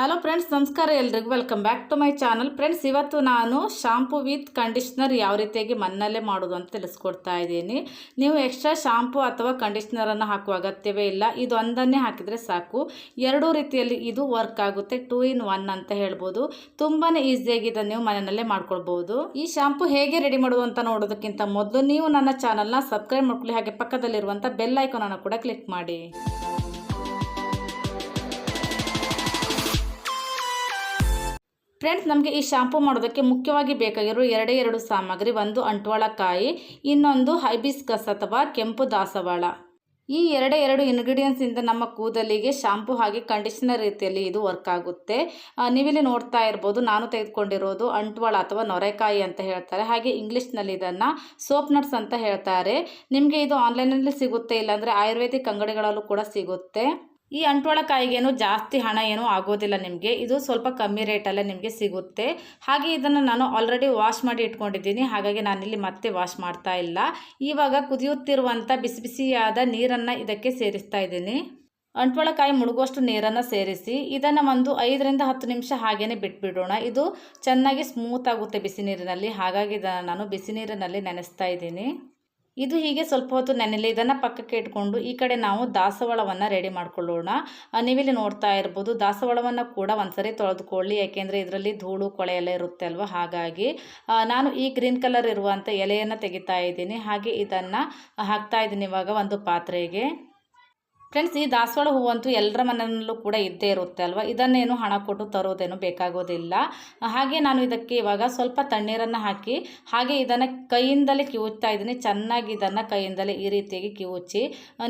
Hello friends ನಮಸ್ಕಾರ ಎಲ್ರಿಗೂ. Welcome back to my channel friends ಇವತ್ತು ನಾನು ಶಾಂಪು ವಿತ್ ಕಂಡೀಷ್ನರ್ ಯಾವ ರೀತಿಯಾಗಿ ಮಣ್ಣಲ್ಲೇ ಮಾಡೋದು ಅಂತ ತಿಳಿಸ್ಕೊಡ್ತಾ ಇದ್ದೀನಿ. ನೀವು ಎಕ್ಸ್ಟ್ರಾ ಶಾಂಪು ಅಥವಾ ಕಂಡೀಷ್ನರನ್ನು ಹಾಕುವ ಅಗತ್ಯವೇ ಇಲ್ಲ. ಇದು ಒಂದನ್ನೇ ಹಾಕಿದರೆ ಸಾಕು. ಎರಡೂ ರೀತಿಯಲ್ಲಿ ಇದು ವರ್ಕ್ ಆಗುತ್ತೆ. ಟೂ ಇನ್ ಒನ್ ಅಂತ ಹೇಳ್ಬೋದು. ತುಂಬಾ ಈಸಿಯಾಗಿ ಇದನ್ನು ನೀವು ಮನೆಯಲ್ಲೇ ಮಾಡ್ಕೊಳ್ಬೋದು. ಈ ಶಾಂಪು ಹೇಗೆ ರೆಡಿ ಮಾಡೋದು ಅಂತ ನೋಡೋದಕ್ಕಿಂತ ಮೊದಲು ನೀವು ನನ್ನ ಚಾನಲ್ನ ಸಬ್ಸ್ಕ್ರೈಬ್ ಮಾಡ್ಕೊಳ್ಳಿ. ಹಾಗೆ ಪಕ್ಕದಲ್ಲಿರುವಂಥ ಬೆಲ್ ಐಕಾನನ್ನು ಕೂಡ ಕ್ಲಿಕ್ ಮಾಡಿ. ಫ್ರೆಂಡ್ಸ್, ನಮಗೆ ಈ ಶಾಂಪು ಮಾಡೋದಕ್ಕೆ ಮುಖ್ಯವಾಗಿ ಬೇಕಾಗಿರೋ ಎರಡೇ ಎರಡು ಸಾಮಗ್ರಿ, ಒಂದು ಅಂಟ್ವಾಳಕಾಯಿ ಇನ್ನೊಂದು ಹೈಬಿಸ್ಕಸ್ ಅಥವಾ ಕೆಂಪು ದಾಸವಾಳ. ಈ ಎರಡೇ ಎರಡು ಇಂಗ್ರೀಡಿಯೆಂಟ್ಸಿಂದ ನಮ್ಮ ಕೂದಲಿಗೆ ಶಾಂಪು ಹಾಗೆ ಕಂಡೀಷನರ್ ರೀತಿಯಲ್ಲಿ ಇದು ವರ್ಕ್ ಆಗುತ್ತೆ. ನೀವಿಲ್ಲಿ ನೋಡ್ತಾ ಇರ್ಬೋದು, ನಾನು ತೆಗೆದುಕೊಂಡಿರೋದು ಅಂಟ್ವಾಳ ಅಥವಾ ನೊರೆಕಾಯಿ ಅಂತ ಹೇಳ್ತಾರೆ. ಹಾಗೆ ಇಂಗ್ಲೀಷ್ನಲ್ಲಿ ಇದನ್ನು ಸೋಪ್ ನಟ್ಸ್ ಅಂತ ಹೇಳ್ತಾರೆ. ನಿಮಗೆ ಇದು ಆನ್ಲೈನಲ್ಲಿ ಸಿಗುತ್ತೆ, ಇಲ್ಲಾಂದರೆ ಆಯುರ್ವೇದಿಕ್ ಅಂಗಡಿಗಳಲ್ಲೂ ಕೂಡ ಸಿಗುತ್ತೆ. ಈ ಅಂಟ್ವಾಳಕಾಯಿಗೇನು ಜಾಸ್ತಿ ಹಣ ಏನೂ ಆಗೋದಿಲ್ಲ ನಿಮಗೆ. ಇದು ಸ್ವಲ್ಪ ಕಮ್ಮಿ ರೇಟಲ್ಲೇ ನಿಮಗೆ ಸಿಗುತ್ತೆ. ಹಾಗೆ ಇದನ್ನು ನಾನು ಆಲ್ರೆಡಿ ವಾಶ್ ಮಾಡಿ ಇಟ್ಕೊಂಡಿದ್ದೀನಿ. ಹಾಗಾಗಿ ನಾನಿಲ್ಲಿ ಮತ್ತೆ ವಾಶ್ ಮಾಡ್ತಾ ಇಲ್ಲ. ಇವಾಗ ಕುದಿಯುತ್ತಿರುವಂಥ ಬಿಸಿ ಬಿಸಿಯಾದ ನೀರನ್ನು ಇದಕ್ಕೆ ಸೇರಿಸ್ತಾ ಇದ್ದೀನಿ. ಅಂಟ್ವಾಳಕಾಯಿ ಮುಳುಗುವಷ್ಟು ನೀರನ್ನು ಸೇರಿಸಿ, ಇದನ್ನು ಒಂದು ಐದರಿಂದ ಹತ್ತು ನಿಮಿಷ ಹಾಗೇ ಬಿಟ್ಬಿಡೋಣ. ಇದು ಚೆನ್ನಾಗಿ ಸ್ಮೂತ್ ಆಗುತ್ತೆ ಬಿಸಿ ನೀರಿನಲ್ಲಿ. ಹಾಗಾಗಿ ಇದನ್ನು ನಾನು ಬಿಸಿ ನೀರಿನಲ್ಲಿ ನೆನೆಸ್ತಾ ಇದ್ದೀನಿ. ಇದು ಹೀಗೆ ಸ್ವಲ್ಪ ಹೊತ್ತು ನೆನೆಲಿ ಇದನ್ನು ಪಕ್ಕಕ್ಕೆ ಇಟ್ಕೊಂಡು ಈ ಕಡೆ ನಾವು ದಾಸವಾಳವನ್ನು ರೆಡಿ ಮಾಡ್ಕೊಳ್ಳೋಣ. ನೀವಿಲ್ಲಿ ನೋಡ್ತಾ ಇರ್ಬೋದು, ದಾಸವಾಳವನ್ನು ಕೂಡ ಒಂದ್ಸರಿ ತೊಳೆದುಕೊಳ್ಳಿ, ಯಾಕೆಂದರೆ ಇದರಲ್ಲಿ ಧೂಳು, ಕೊಳೆ ಎಲ್ಲ ಇರುತ್ತೆ ಅಲ್ವ? ಹಾಗಾಗಿ ನಾನು ಈ ಗ್ರೀನ್ ಕಲರ್ ಇರುವಂಥ ಎಲೆಯನ್ನು ತೆಗಿತಾ ಇದ್ದೀನಿ. ಹಾಗೆ ಇದನ್ನು ಹಾಕ್ತಾ ಇದ್ದೀನಿ ಇವಾಗ ಒಂದು ಪಾತ್ರೆಗೆ. ಫ್ರೆಂಡ್ಸ್ ಈ ದಾಸವಾಳ ಹೂವಂತೂ ಎಲ್ಲರ ಮನೆಯಲ್ಲೂ ಕೂಡ ಇದ್ದೇ ಇರುತ್ತೆ ಅಲ್ವಾ? ಇದನ್ನೇನು ಹಣ ಕೊಟ್ಟು ತರೋದೇನು ಬೇಕಾಗೋದಿಲ್ಲ. ಹಾಗೆ ನಾನು ಇದಕ್ಕೆ ಇವಾಗ ಸ್ವಲ್ಪ ತಣ್ಣೀರನ್ನು ಹಾಕಿ, ಹಾಗೆ ಇದನ್ನು ಕೈಯಿಂದಲೇ ಕಿವುಚ್ತಾ ಇದ್ದೀನಿ. ಚೆನ್ನಾಗಿ ಇದನ್ನು ಕೈಯಿಂದಲೇ ಈ ರೀತಿಯಾಗಿ ಕಿವುಚಿ.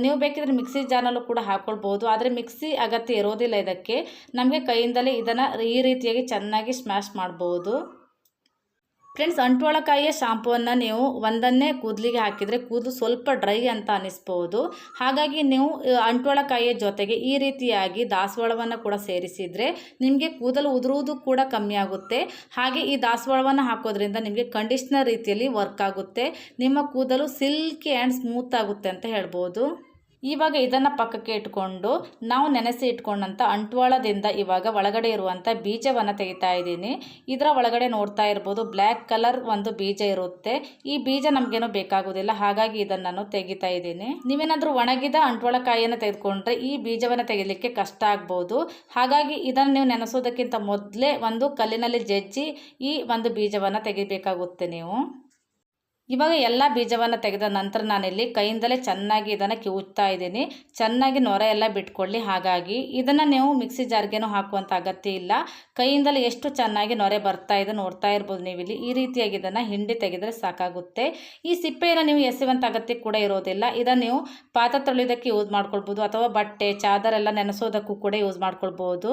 ನೀವು ಬೇಕಿದ್ರೆ ಮಿಕ್ಸಿ ಜಾರ್ನಲ್ಲೂ ಕೂಡ ಹಾಕ್ಕೊಳ್ಬೋದು ಆದರೆ ಮಿಕ್ಸಿ ಅಗತ್ಯ ಇರೋದಿಲ್ಲ ಇದಕ್ಕೆ. ನಮಗೆ ಕೈಯಿಂದಲೇ ಇದನ್ನು ಈ ರೀತಿಯಾಗಿ ಚೆನ್ನಾಗಿ ಸ್ಮ್ಯಾಶ್ ಮಾಡ್ಬೋದು. ಫ್ರೆಂಡ್ಸ್ ಅಂಟ್ವಾಳಕಾಯಿಯ ಶಾಂಪೂವನ್ನು ನೀವು ಒಂದನ್ನೇ ಕೂದಲಿಗೆ ಹಾಕಿದರೆ ಕೂದಲು ಸ್ವಲ್ಪ ಡ್ರೈ ಅಂತ ಅನಿಸ್ಬೋದು. ಹಾಗಾಗಿ ನೀವು ಅಂಟ್ವಾಳಕಾಯಿಯ ಜೊತೆಗೆ ಈ ರೀತಿಯಾಗಿ ದಾಸವಾಳವನ್ನು ಕೂಡ ಸೇರಿಸಿದರೆ ನಿಮಗೆ ಕೂದಲು ಉದುರುವುದು ಕೂಡ ಕಮ್ಮಿ ಆಗುತ್ತೆ. ಹಾಗೆ ಈ ದಾಸವಾಳವನ್ನು ಹಾಕೋದ್ರಿಂದ ನಿಮಗೆ ಕಂಡೀಷ್ನರ್ ರೀತಿಯಲ್ಲಿ ವರ್ಕ್ ಆಗುತ್ತೆ. ನಿಮ್ಮ ಕೂದಲು ಸಿಲ್ಕಿ ಆ್ಯಂಡ್ ಸ್ಮೂತ್ ಆಗುತ್ತೆ ಅಂತ ಹೇಳ್ಬೋದು. ಇವಾಗ ಇದನ್ನು ಪಕ್ಕಕ್ಕೆ ಇಟ್ಕೊಂಡು ನಾವು ನೆನೆಸಿ ಇಟ್ಕೊಂಡಂಥ ಅಂಟ್ವಾಳದಿಂದ ಇವಾಗ ಒಳಗಡೆ ಇರುವಂಥ ಬೀಜವನ್ನು ತೆಗಿತಾ ಇದ್ದೀನಿ. ಇದರ ಒಳಗಡೆ ನೋಡ್ತಾ ಇರ್ಬೋದು ಬ್ಲ್ಯಾಕ್ ಕಲರ್ ಒಂದು ಬೀಜ ಇರುತ್ತೆ. ಈ ಬೀಜ ನಮಗೇನೋ ಬೇಕಾಗೋದಿಲ್ಲ, ಹಾಗಾಗಿ ಇದನ್ನು ನಾನು ತೆಗಿತಾ ಇದ್ದೀನಿ. ನೀವೇನಾದರೂ ಒಣಗಿದ ಅಂಟ್ವಾಳಕಾಯಿಯನ್ನು ತೆಗೆದುಕೊಂಡ್ರೆ ಈ ಬೀಜವನ್ನು ತೆಗಿಲಿಕ್ಕೆ ಕಷ್ಟ ಆಗ್ಬೋದು. ಹಾಗಾಗಿ ಇದನ್ನು ನೀವು ನೆನೆಸೋದಕ್ಕಿಂತ ಮೊದಲೇ ಒಂದು ಕಲ್ಲಿನಲ್ಲಿ ಜಜ್ಜಿ ಈ ಒಂದು ಬೀಜವನ್ನು ತೆಗಿಬೇಕಾಗುತ್ತೆ ನೀವು. ಇವಾಗ ಎಲ್ಲ ಬೀಜವನ್ನು ತೆಗೆದ ನಂತರ ನಾನಿಲ್ಲಿ ಕೈಯಿಂದಲೇ ಚೆನ್ನಾಗಿ ಇದನ್ನು ಕಿವುಚ್ತಾ ಇದ್ದೀನಿ. ಚೆನ್ನಾಗಿ ನೊರೆ ಎಲ್ಲ ಬಿಟ್ಕೊಳ್ಳಿ. ಹಾಗಾಗಿ ಇದನ್ನು ನೀವು ಮಿಕ್ಸಿ ಜಾರ್ಗೇನು ಹಾಕುವಂಥ ಅಗತ್ಯ ಇಲ್ಲ. ಕೈಯಿಂದಲೇ ಎಷ್ಟು ಚೆನ್ನಾಗಿ ನೊರೆ ಬರ್ತಾ ಇದೆ ನೋಡ್ತಾ ಇರ್ಬೋದು ನೀವು ಇಲ್ಲಿ ಈ ರೀತಿಯಾಗಿ ಇದನ್ನು ಹಿಂಡಿ ತೆಗೆದರೆ ಸಾಕಾಗುತ್ತೆ. ಈ ಸಿಪ್ಪೆಯನ್ನು ನೀವು ಎಸೆಯುವಂಥ ಅಗತ್ಯ ಕೂಡ ಇರೋದಿಲ್ಲ. ಇದನ್ನು ನೀವು ಪಾತ್ರೆ ತೊಳೆಯೋದಕ್ಕೆ ಯೂಸ್ ಮಾಡ್ಕೊಳ್ಬೋದು ಅಥವಾ ಬಟ್ಟೆ ಚಾದರೆಲ್ಲ ನೆನೆಸೋದಕ್ಕೂ ಕೂಡ ಯೂಸ್ ಮಾಡ್ಕೊಳ್ಬೋದು.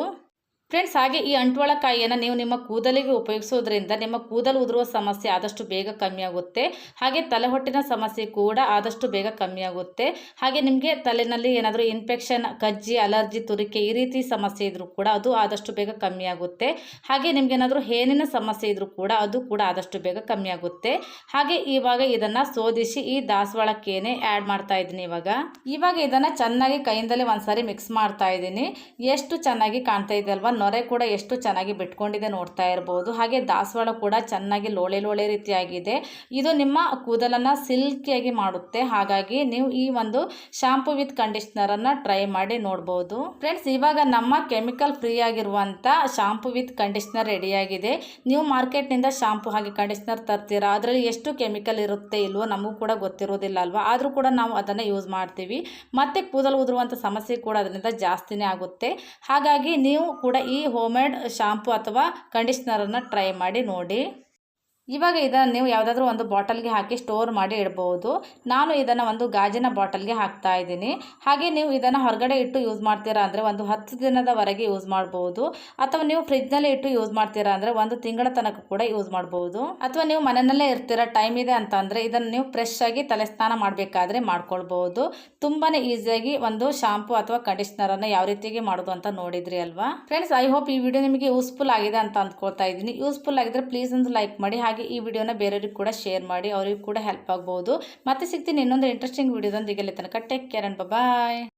ಫ್ರೆಂಡ್ಸ್ ಹಾಗೆ ಈ ಅಂಟ್ವಾಳಕಾಯಿಯನ್ನು ನೀವು ನಿಮ್ಮ ಕೂದಲಿಗೆ ಉಪಯೋಗಿಸೋದ್ರಿಂದ ನಿಮ್ಮ ಕೂದಲು ಉದುರುವ ಸಮಸ್ಯೆ ಆದಷ್ಟು ಬೇಗ ಕಮ್ಮಿ ಆಗುತ್ತೆ. ಹಾಗೆ ತಲೆಹೊಟ್ಟಿನ ಸಮಸ್ಯೆ ಕೂಡ ಆದಷ್ಟು ಬೇಗ ಕಮ್ಮಿ ಆಗುತ್ತೆ. ಹಾಗೆ ನಿಮಗೆ ತಲೆಯಲ್ಲಿ ಏನಾದರೂ ಇನ್ಫೆಕ್ಷನ್ ಕಜ್ಜಿ ಅಲರ್ಜಿ ತುರಿಕೆ ಈ ರೀತಿ ಸಮಸ್ಯೆ ಇದ್ರೂ ಕೂಡ ಅದು ಆದಷ್ಟು ಬೇಗ ಕಮ್ಮಿ ಆಗುತ್ತೆ. ಹಾಗೆ ನಿಮ್ಗೇನಾದರೂ ಹೇನಿನ ಸಮಸ್ಯೆ ಇದ್ರೂ ಕೂಡ ಅದು ಕೂಡ ಆದಷ್ಟು ಬೇಗ ಕಮ್ಮಿ ಆಗುತ್ತೆ. ಹಾಗೆ ಇವಾಗ ಇದನ್ನು ಸೋದಿಸಿ ಈ ದಾಸವಾಳಕ್ಕೇನೆ ಆ್ಯಡ್ ಮಾಡ್ತಾ ಇದ್ದೀನಿ ಇವಾಗ. ಇವಾಗ ಇದನ್ನು ಚೆನ್ನಾಗಿ ಕೈಯಿಂದಲೇ ಒಂದ್ಸಾರಿ ಮಿಕ್ಸ್ ಮಾಡ್ತಾ ಇದ್ದೀನಿ. ಎಷ್ಟು ಚೆನ್ನಾಗಿ ಕಾಣ್ತಾ ಇದೆ ಅಲ್ವಾ? ನೊರೆ ಕೂಡ ಎಷ್ಟು ಚೆನ್ನಾಗಿ ಬಿಟ್ಕೊಂಡಿದೆ ನೋಡ್ತಾ ಇರ್ಬೋದು. ಹಾಗೆ ದಾಸವಾಳ ಕೂಡ ಚೆನ್ನಾಗಿ ಲೋಳೆ ಲೋಳೆ ರೀತಿಯಾಗಿದೆ. ಇದು ನಿಮ್ಮ ಕೂದಲನ್ನು ಸಿಲ್ಕಿಯಾಗಿ ಮಾಡುತ್ತೆ. ಹಾಗಾಗಿ ನೀವು ಈ ಒಂದು ಶಾಂಪು ವಿತ್ ಕಂಡೀಷ್ನರನ್ನು ಟ್ರೈ ಮಾಡಿ ನೋಡ್ಬೋದು. ಫ್ರೆಂಡ್ಸ್, ಇವಾಗ ನಮ್ಮ ಕೆಮಿಕಲ್ ಫ್ರೀ ಆಗಿರುವಂಥ ಶಾಂಪು ವಿತ್ ಕಂಡೀಷ್ನರ್ ರೆಡಿಯಾಗಿದೆ. ನೀವು ಮಾರ್ಕೆಟ್ನಿಂದ ಶಾಂಪು ಹಾಗೆ ಕಂಡೀಷ್ನರ್ ತರ್ತೀರಾ? ಅದರಲ್ಲಿ ಎಷ್ಟು ಕೆಮಿಕಲ್ ಇರುತ್ತೆ ಇಲ್ವೋ ನಮಗೂ ಕೂಡ ಗೊತ್ತಿರೋದಿಲ್ಲ ಅಲ್ವಾ? ಆದರೂ ಕೂಡ ನಾವು ಅದನ್ನು ಯೂಸ್ ಮಾಡ್ತೀವಿ. ಮತ್ತು ಕೂದಲು ಉದುರುವಂಥ ಸಮಸ್ಯೆ ಕೂಡ ಅದರಿಂದ ಜಾಸ್ತಿನೇ ಆಗುತ್ತೆ. ಹಾಗಾಗಿ ನೀವು ಕೂಡ ಈ ಹೋಮ್ ಮೇಡ್ ಶಾಂಪು ಅಥವಾ ಕಂಡೀಷ್ನರನ್ನು ಟ್ರೈ ಮಾಡಿ ನೋಡಿ. ಇವಾಗ ಇದನ್ನು ನೀವು ಯಾವುದಾದ್ರೂ ಒಂದು ಬಾಟಲ್ಗೆ ಹಾಕಿ ಸ್ಟೋರ್ ಮಾಡಿ ಇಡ್ಬೋದು. ನಾನು ಇದನ್ನು ಒಂದು ಗಾಜಿನ ಬಾಟಲ್ಗೆ ಹಾಕ್ತಾ ಇದ್ದೀನಿ. ಹಾಗೆ ನೀವು ಇದನ್ನು ಹೊರಗಡೆ ಇಟ್ಟು ಯೂಸ್ ಮಾಡ್ತೀರಾ ಅಂದರೆ ಒಂದು ಹತ್ತು ದಿನದವರೆಗೆ ಯೂಸ್ ಮಾಡ್ಬೋದು. ಅಥವಾ ನೀವು ಫ್ರಿಜ್ನಲ್ಲಿ ಇಟ್ಟು ಯೂಸ್ ಮಾಡ್ತೀರಾ ಅಂದರೆ ಒಂದು ತಿಂಗಳ ತನಕ ಕೂಡ ಯೂಸ್ ಮಾಡ್ಬೋದು. ಅಥವಾ ನೀವು ಮನೆಯಲ್ಲೇ ಇರ್ತೀರಾ, ಟೈಮ್ ಇದೆ ಅಂತ ಅಂದರೆ ಇದನ್ನು ನೀವು ಫ್ರೆಶ್ ಆಗಿ ತಲೆ ಸ್ನಾನ ಮಾಡಬೇಕಾದ್ರೆ ಮಾಡ್ಕೊಳ್ಬೋದು. ತುಂಬಾ ಈಸಿಯಾಗಿ ಒಂದು ಶಾಂಪು ಅಥವಾ ಕಂಡೀಷ್ನರನ್ನು ಯಾವ ರೀತಿಯಾಗಿ ಮಾಡೋದು ಅಂತ ನೋಡಿದ್ರಿ ಅಲ್ವಾ? ಫ್ರೆಂಡ್ಸ್ ಐ ಹೋಪ್ ಈ ವಿಡಿಯೋ ನಿಮಗೆ ಯೂಸ್ಫುಲ್ ಆಗಿದೆ ಅಂತ ಅಂದ್ಕೊಳ್ತಾ ಇದ್ದೀನಿ. ಯೂಸ್ಫುಲ್ ಆಗಿದ್ರೆ ಪ್ಲೀಸ್ ಒಂದು ಲೈಕ್ ಮಾಡಿ. ಹಾಗೆ ಈ ವಿಡಿಯೋನ ಬೇರೆಯವ್ರಿಗೆ ಕೂಡ ಶೇರ್ ಮಾಡಿ ಅವ್ರಿಗೆ ಕೂಡ ಹೆಲ್ಪ್ ಆಗ್ಬೋದು. ಮತ್ತೆ ಸಿಗ್ತೀನಿ ಇನ್ನೊಂದು ಇಂಟ್ರೆಸ್ಟಿಂಗ್ ವಿಡಿಯೋದೊಂದಿಗೆ ತನಕ. Take care and bye